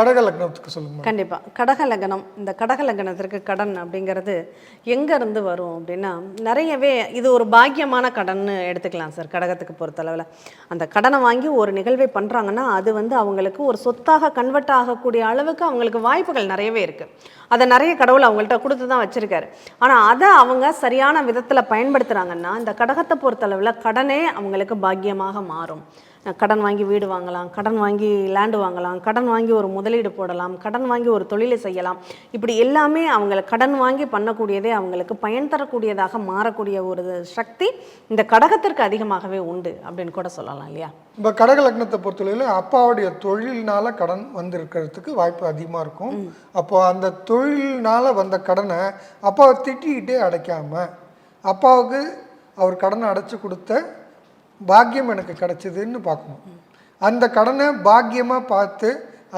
கடக லக்னத்துக்கு சொல்லுங்க கண்டிப்பாக கடக லக்னம் இந்த கடக லக்னத்திற்கு கடன் அப்படிங்கிறது எங்கேருந்து வரும் அப்படின்னா நிறையவே இது ஒரு பாக்கியமான கடன்னு எடுத்துக்கலாம் சார் கடகத்துக்கு பொறுத்தளவில். அந்த கடனை வாங்கி ஒரு நிகழ்வை பண்ணுறாங்கன்னா அது வந்து அவங்களுக்கு ஒரு சொத்தாக கன்வெர்ட் ஆகக்கூடிய அளவுக்கு அவங்களுக்கு வாய்ப்புகள் நிறையவே இருக்குது அதை நிறைய கடவுள் அவங்கள்ட்ட கொடுத்து தான் வச்சுருக்காரு. ஆனால் அதை அவங்க சரியான விதத்தில் பயன்படுத்துகிறாங்கன்னா இந்த கடகத்தை பொறுத்தளவில் கடனே அவங்களுக்கு பாக்கியமாக மாறும். கடன் வாங்கி வீடு வாங்கலாம் கடன் வாங்கி லேண்டு வாங்கலாம் கடன் வாங்கி ஒரு முதலீடு போடலாம் கடன் வாங்கி ஒரு தொழிலை செய்யலாம். இப்படி எல்லாமே அவங்களை கடன் வாங்கி பண்ணக்கூடியதே அவங்களுக்கு பயன் தரக்கூடியதாக மாறக்கூடிய ஒரு சக்தி இந்த கடகத்திற்கு அதிகமாகவே உண்டு அப்படின்னு கூட சொல்லலாம் இல்லையா? இப்போ கடக லக்னத்தை பொறுத்தவரையில் அப்பாவுடைய தொழில்னால கடன் வந்திருக்கிறதுக்கு வாய்ப்பு அதிகமாக இருக்கும். அப்போ அந்த தொழில்னால வந்த கடனை அப்பாவை திட்டிக்கிட்டே அடைக்காம அப்பாவுக்கு அவர் கடனை அடைச்சு கொடுத்த பாக்கியம் எனக்கு கிடைச்சதுன்னு பார்க்கணும். அந்த கடனை பாக்கியமாக பார்த்து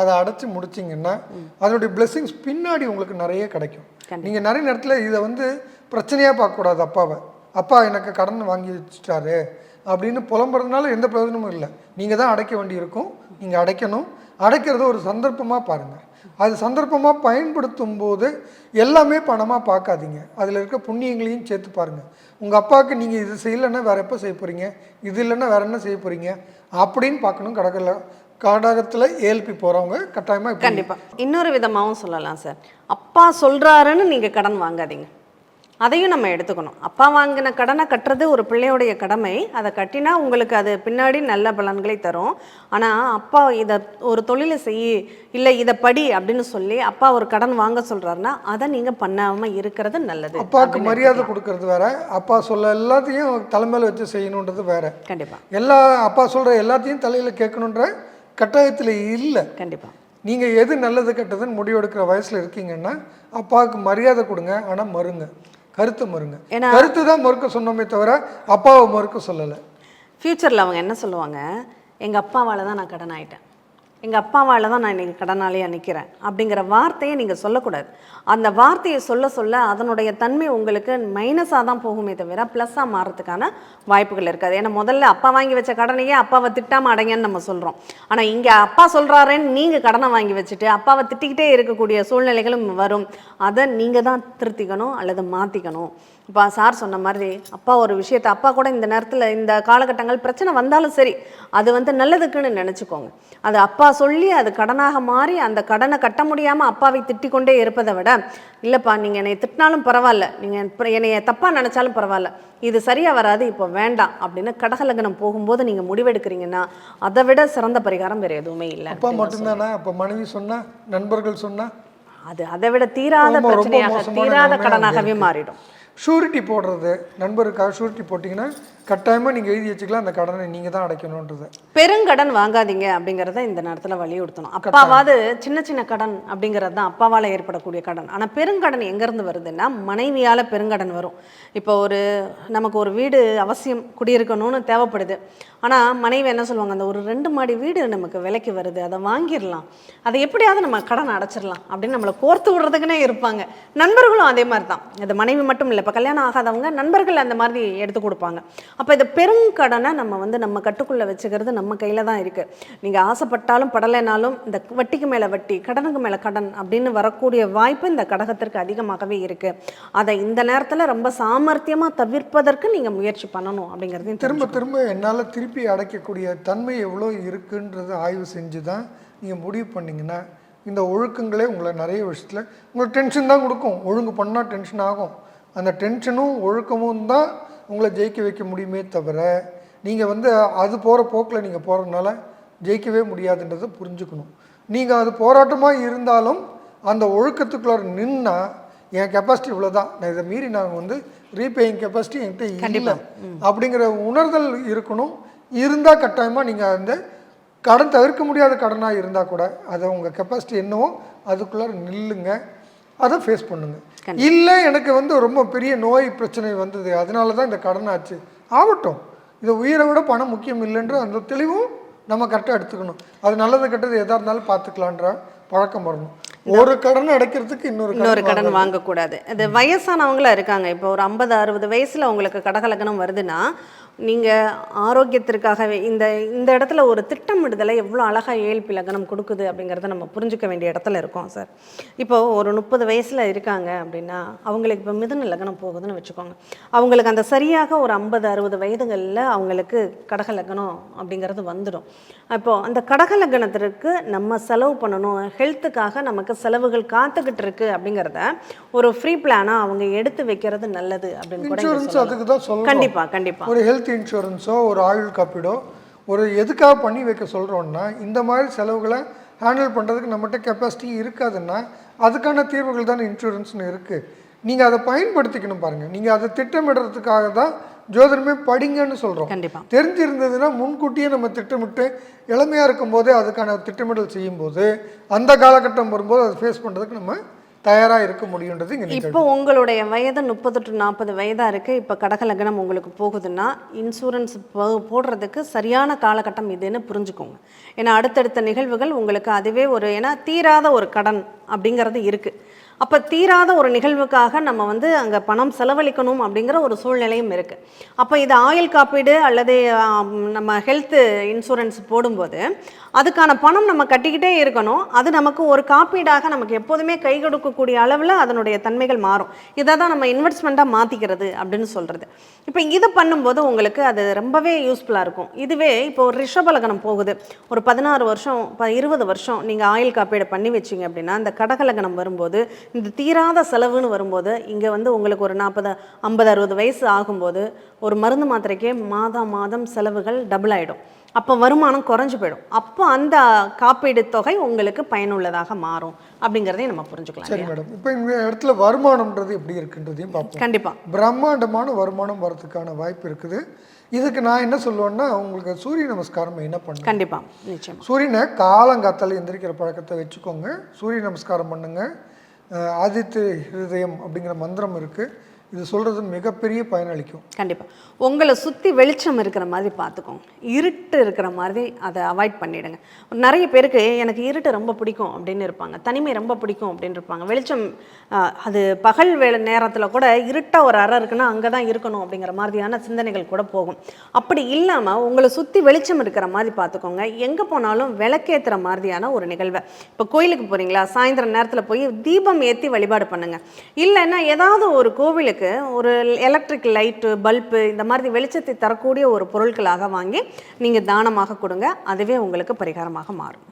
அதை அடைச்சு முடிச்சிங்கன்னா அதனுடைய blessings பின்னாடி உங்களுக்கு நிறைய கிடைக்கும். நீங்கள் நிறைய நேரத்தில் இதை வந்து பிரச்சனையாக பார்க்கக்கூடாது அப்பாவை. அப்பா எனக்கு கடன் வாங்கி வச்சுட்டாரு அப்படின்னு புலம்புறதுனால எந்த பிரயோஜனமும் இல்லை. நீங்கள் தான் அடைக்க வேண்டியிருக்கும். நீங்கள் அடைக்கணும். அடைக்கிறத ஒரு சந்தர்ப்பமாக பாருங்கள் அது சந்தர்ப்பமாக பயன்படுத்தும் போது எல்லாமே பணமாக பார்க்காதீங்க. அதில் இருக்க புண்ணியங்களையும் சேர்த்து பாருங்கள் உங்கள் அப்பாவுக்கு நீங்கள் இது செய்யலைன்னா வேற எப்போ செய்ய போகிறீங்க இது இல்லைன்னா வேற என்ன செய்ய போகிறீங்க அப்படின்னு பார்க்கணும். கடகல கடகத்தில் ஏல்பி போகிறவங்க கட்டாயமாக கண்டிப்பாக இன்னொரு விதமாகவும் சொல்லலாம் சார். அப்பா சொல்கிறாருன்னு நீங்கள் கடன் வாங்காதீங்க. அதையும் நம்ம எடுத்துக்கணும். அப்பா வாங்கின கடனை கட்டுறது ஒரு பிள்ளையோடைய கடமை. அதை கட்டினா உங்களுக்கு அது பின்னாடி நல்ல பலன்களை தரும். ஆனால் அப்பா இதை ஒரு தொழிலை செய் இல்லை இதை படி அப்படின்னு சொல்லி அப்பா ஒரு கடன் வாங்க சொல்றாருன்னா அதை நீங்கள் பண்ணாமல் இருக்கிறது நல்லது. அப்பாவுக்கு மரியாதை கொடுக்கறது வேற. அப்பா சொல்ல எல்லாத்தையும் தலைமையில் வச்சு செய்யணுன்றது வேற. கண்டிப்பா. எல்லா அப்பா சொல்கிற எல்லாத்தையும் தலையில் கேட்கணுன்ற கட்டாயத்தில் இல்லை. கண்டிப்பா. நீங்கள் எது நல்லது கெட்டதுன்னு முடிவெடுக்கிற வயசில் இருக்கீங்கன்னா அப்பாவுக்கு மரியாதை கொடுங்க ஆனால் மறுங்க. கருத்து மறுங்க. ஏன்னா- கருத்து தான் மறுக்க சொன்னோமே தவிர அப்பாவை மறுக்க சொல்லலை. ஃப்யூச்சரில் அவங்க என்ன சொல்லுவாங்க? எங்கள் அப்பாவால் தான் நான் கடன் ஆயிட்டேன் எங்கள் அப்பாவால் தான் நான் இன்றைக்கி கடனாளியாக நிற்கிறேன் அப்படிங்கிற வார்த்தையை நீங்கள் சொல்லக்கூடாது. அந்த வார்த்தையை சொல்ல சொல்ல அதனுடைய தன்மை உங்களுக்கு மைனஸாக தான் போகுமே தவிர ப்ளஸ்ஸாக மாறதுக்கான வாய்ப்புகள் இருக்காது. ஏன்னா முதல்ல அப்பா வாங்கி வச்ச கடனையே அப்பாவை திட்டாமல் அடைங்கன்னு நம்ம சொல்கிறோம் ஆனால் இங்கே அப்பா சொல்கிறாரேன்னு நீங்கள் கடனை வாங்கி வச்சுட்டு அப்பாவை திட்டிக்கிட்டே இருக்கக்கூடிய சூழ்நிலைகளும் வரும். அதை நீங்கள் தான் திருத்திக்கணும் அல்லது மாற்றிக்கணும் இப்போ சார் சொன்ன மாதிரி அப்பா ஒரு விஷயத்தை அப்பா கூட இந்த நேரத்தில் இந்த காலகட்டங்கள் பிரச்சனை வந்தாலும் சரி அது வந்து நல்லதுக்குன்னு நினச்சிக்கோங்க. அது அப்பா சொல்லி அது கடனாக மாறி அந்த கடனை கட்ட முடியாமல் அப்பாவை திட்டிக் கொண்டே இருப்பதை விட இல்லைப்பா நீங்கள் என்னை திட்டினாலும் பரவாயில்ல. நீங்கள் என்னைய தப்பாக நினச்சாலும் பரவாயில்ல. இது சரியாக வராது இப்போ வேண்டாம் அப்படின்னு கடகலகனம் போகும்போது நீங்கள் முடிவெடுக்கிறீங்கன்னா அதை விட சிறந்த பரிகாரம் வேறு எதுவுமே இல்லை. அப்பா மட்டும்தானே? அப்போ மனைவி சொன்னா நண்பர்கள் சொன்னா? அது அதை விட தீராத பிரச்சனையாக தீராத கடனாகவே மாறிடும். ஷூரிட்டி போடுறது நண்பருக்காக ஷூரிட்டி போட்டிங்கன்னா கட்டாயமாக நீங்கள் எழுதி வச்சுக்கலாம் அந்த கடனை நீங்கள் தான் அடைக்கணுன்றது பெருங்கடன் வாங்காதீங்க அப்படிங்கிறத இந்த நேரத்தில் வலியுறுத்தணும். அப்பாவாவது சின்ன சின்ன கடன் அப்படிங்கிறது தான் அப்பாவால் ஏற்படக்கூடிய கடன். ஆனால் பெருங்கடன் எங்கேருந்து வருதுன்னா மனைவியால் பெருங்கடன் வரும். இப்போ ஒரு நமக்கு ஒரு வீடு அவசியம் குடியிருக்கணும்னு தேவைப்படுது. ஆனால் மனைவி என்ன சொல்லுவாங்க அந்த ஒரு ரெண்டு மாடி வீடு நமக்கு விலைக்கு வருது அதை வாங்கிடலாம். அதை எப்படியாவது நம்ம கடன் அடைச்சிடலாம் அப்படின்னு நம்மளை கோர்த்து விடுறதுக்குன்னே இருப்பாங்க. நண்பர்களும் அதே மாதிரி தான் இது மனைவி மட்டும் இல்லை இப்போ கல்யாணம் ஆகாதவங்க நண்பர்கள் அந்த மாதிரி எடுத்து கொடுப்பாங்க. அப்போ இந்த பெருங்கடனை நம்ம வந்து நம்ம கட்டுக்குள்ளே வச்சுக்கிறது நம்ம கையில் தான் இருக்குது நீங்கள் ஆசைப்பட்டாலும் படலைனாலும் இந்த வட்டிக்கு மேலே வட்டி கடனுக்கு மேலே கடன் அப்படின்னு வரக்கூடிய வாய்ப்பு இந்த கடகத்திற்கு அதிகமாகவே இருக்குது அதை இந்த நேரத்தில் ரொம்ப சாமர்த்தியமாக தவிர்ப்பதற்கு நீங்கள் முயற்சி பண்ணணும் அப்படிங்கிறதையும் திரும்ப திரும்ப என்னால் திருப்பி அடைக்கக்கூடிய தன்மை எவ்வளோ இருக்குன்றது ஆய்வு செஞ்சு தான் நீங்கள் முடிவு பண்ணீங்கன்னா இந்த ஒழுக்கங்களே உங்களை நிறைய விஷயத்தில் உங்களுக்கு டென்ஷன் தான் கொடுக்கும். ஒழுங்கு பண்ணால் டென்ஷன் ஆகும். அந்த டென்ஷனும் ஒழுக்கமும் தான் உங்களை ஜெயிக்க வைக்க முடியுமே தவிர நீங்கள் வந்து அது போகிற போக்கில் நீங்கள் போகிறதுனால ஜெயிக்கவே முடியாதுன்றதை புரிஞ்சுக்கணும். நீங்கள் அது போராட்டமாக இருந்தாலும் அந்த ஒழுக்கத்துக்குள்ளார நின்னா என் கெப்பாசிட்டி இவ்வளோ தான் நான் இதை மீறி நான் வந்து ரீபேயிங் கெப்பாசிட்டி என்கிட்ட இல்லை. அப்படிங்கிற உணர்தல் இருக்கணும். இருந்தால் கட்டாயமாக நீங்கள் அந்த கடன் தவிர்க்க முடியாத கடனாக இருந்தால் கூட அதை உங்கள் கெப்பாசிட்டி என்னவோ அதுக்குள்ளார நில்லுங்க. அதை ஃபேஸ் பண்ணுங்க. இல்லை எனக்கு வந்து ரொம்ப பெரிய நோய் பிரச்சனை வந்தது. அதனால தான் இந்த கடன் ஆச்சு. ஆகட்டும். இது உயிரை விட பணம் முக்கியம் இல்லைன்ற அந்த தெளிவும் நம்ம கரெக்டாக எடுத்துக்கணும். அது நல்லது கெட்டது எதாக இருந்தாலும் பார்த்துக்கலான்ற பழக்கம் வரணும். ஒரு கடன் அடைக்கிறதுக்கு இன்னொரு இன்னொரு கடன் வாங்கக்கூடாது. இது வயசானவங்களா இருக்காங்க. இப்போ ஒரு ஐம்பது அறுபது வயசுல உங்களுக்கு கடகலக்கணம் வருதுன்னா நீங்கள் ஆரோக்கியத்திற்காகவே இந்த இந்த இடத்துல ஒரு திட்டமிடுதலை எவ்வளோ அழகாக ஏழ்பி லக்னம் கொடுக்குது அப்படிங்கிறத நம்ம புரிஞ்சுக்க வேண்டிய இடத்துல இருக்கோம் சார். இப்போ ஒரு முப்பது வயசில் இருக்காங்க அப்படின்னா அவங்களுக்கு இப்போ மிதுன லக்னம் போகுதுன்னு வச்சுக்கோங்க. அவங்களுக்கு அந்த சரியாக ஒரு ஐம்பது அறுபது வயதுகளில் அவங்களுக்கு கடக லக்னம் அப்படிங்கிறது வந்துடும். அப்போ அந்த கடக லக்னத்திற்கு நம்ம செலவு பண்ணணும். ஹெல்த்துக்காக நமக்கு செலவுகள் காத்துக்கிட்டு இருக்கு அப்படிங்கிறத ஒரு ஃப்ரீ பிளானாக அவங்க எடுத்து வைக்கிறது நல்லது அப்படின்னு கூட. அதுக்கு தான் சொல்கிறோம் கண்டிப்பா கண்டிப்பா. ஒரு ஹெல்த் இன்சூரன்ஸோ ஒரு ஆயுள் காப்பீடோ ஒரு எதுக்காக பண்ணி வைக்க சொல்கிறோன்னா இந்த மாதிரி செலவுகளை ஹேண்டில் பண்ணுறதுக்கு நம்மகிட்ட கெப்பாசிட்டி இருக்காதுன்னா அதுக்கான தீர்வுகள் தானே இன்சூரன்ஸ்னு இருக்குது நீங்கள் அதை பயன்படுத்திக்கணும் பாருங்கள் நீங்கள் அதை திட்டமிடுறதுக்காக தான் ஜோதிடமே படிங்கன்னு சொல்கிறோம் கண்டிப்பா. தெரிஞ்சிருந்ததுன்னா முன்கூட்டியே நம்ம திட்டமிட்டு இளமையாக இருக்கும்போதே அதுக்கான திட்டமிடல் செய்யும்போது அந்த காலகட்டம் வரும்போது அதை ஃபேஸ் பண்ணுறதுக்கு நம்ம தயாராக இருக்க முடியுன்றது இப்போ உங்களுடைய வயது முப்பது டு நாற்பது வயதா இருக்கு. இப்போ கடக லக்னம் உங்களுக்கு போகுதுன்னா இன்சூரன்ஸ் போடுறதுக்கு சரியான காலகட்டம் இதுன்னு புரிஞ்சுக்கோங்க. ஏன்னா அடுத்தடுத்த நிகழ்வுகள் உங்களுக்கு அதுவே ஒரு ஏன்னா தீராத ஒரு கடன் அப்படிங்கிறது இருக்கு. அப்போ தீராத ஒரு நிகழ்வுக்காக நம்ம வந்து அங்கே பணம் செலவழிக்கணும் அப்படிங்கிற ஒரு சூழ்நிலையும் இருக்குது அப்போ இது ஆயுள் காப்பீடு அல்லது நம்ம ஹெல்த்து இன்சூரன்ஸ் போடும்போது அதுக்கான பணம் நம்ம கட்டிக்கிட்டே இருக்கணும். அது நமக்கு ஒரு காப்பீடாக நமக்கு எப்போதுமே கை கொடுக்கக்கூடிய அளவில் அதனுடைய தன்மைகள் மாறும். இதை தான் நம்ம இன்வெஸ்ட்மெண்ட்டாக மாற்றிக்கிறது அப்படின்னு சொல்கிறது இப்போ இது பண்ணும்போது உங்களுக்கு அது ரொம்பவே யூஸ்ஃபுல்லாக இருக்கும். இதுவே இப்போ ஒரு ரிஷபலகனம் போகுது. ஒரு பதினாறு வருஷம் இப்போ இருபது வருஷம் நீங்கள் ஆயுள் காப்பீடு பண்ணி வச்சீங்க அப்படின்னா இந்த கடகலகனம் வரும்போது இந்த தீராத செலவுன்னு வரும்போது இங்கே வந்து உங்களுக்கு ஒரு நாற்பது ஐம்பது அறுபது வயசு ஆகும்போது ஒரு மருந்து மாத்திரைக்கே மாதம் மாதம் செலவுகள் டபுள் ஆகிடும் அப்போ வருமானம் குறைஞ்சு போயிடும். அப்போ அந்த காப்பீடு தொகை உங்களுக்கு பயனுள்ளதாக மாறும். அப்படிங்கிறதையும் நம்ம புரிஞ்சுக்கலாம் சரி மேடம். இப்போ இந்த இடத்துல வருமானம்ன்றது எப்படி இருக்குன்றதையும் பார்ப்போம். கண்டிப்பாக பிரம்மாண்டமான வருமானம் வரதுக்கான வாய்ப்பு இருக்குது. இதுக்கு நான் என்ன சொல்லுவேன்னா உங்களுக்கு சூரிய நமஸ்காரம் என்ன பண்ணணும் கண்டிப்பாக நிச்சயமா. சூரியனை காலங்காத்தால எந்திரிக்கிற பழக்கத்தை வச்சுக்கோங்க. சூரிய நமஸ்காரம் பண்ணுங்க. அஹ் ஆதித்ய ஹிருதயம் அப்படிங்கிற மந்திரம் இருக்குது இது சொல்கிறது மிகப்பெரிய பயனளிக்கும் கண்டிப்பாக உங்களை சுற்றி வெளிச்சம் இருக்கிற மாதிரி பார்த்துக்கோங்க. இருட்டு இருக்கிற மாதிரி அதை அவாய்ட் பண்ணிடுங்க. நிறைய பேருக்கு எனக்கு இருட்டு ரொம்ப பிடிக்கும் அப்படின்னு இருப்பாங்க. தனிமை ரொம்ப பிடிக்கும் அப்படின்னு இருப்பாங்க. வெளிச்சம் அது பகல் வேலை நேரத்தில் கூட இருட்டாக ஒரு அறை இருக்குன்னா அங்கே தான் இருக்கணும் அப்படிங்கிற மாதிரியான சிந்தனைகள் கூட போகும். அப்படி இல்லாமல் உங்களை சுற்றி வெளிச்சம் இருக்கிற மாதிரி பார்த்துக்கோங்க. எங்கே போனாலும் விளக்கேற்றுற மாதிரியான ஒரு நிகழ்வை. இப்போ கோயிலுக்கு போகிறீங்களா சாயந்தரம் நேரத்தில் போய் தீபம் ஏற்றி வழிபாடு பண்ணுங்கள் இல்லைன்னா ஏதாவது ஒரு கோவிலுக்கு ஒரு எலக்ட்ரிக் லைட்டு பல்பு இந்த மாதிரி வெளிச்சத்தை தரக்கூடிய ஒரு பொருட்களாக வாங்கி நீங்கள் தானமாக கொடுங்க. அதுவே உங்களுக்கு பரிகாரமாக மாறும்.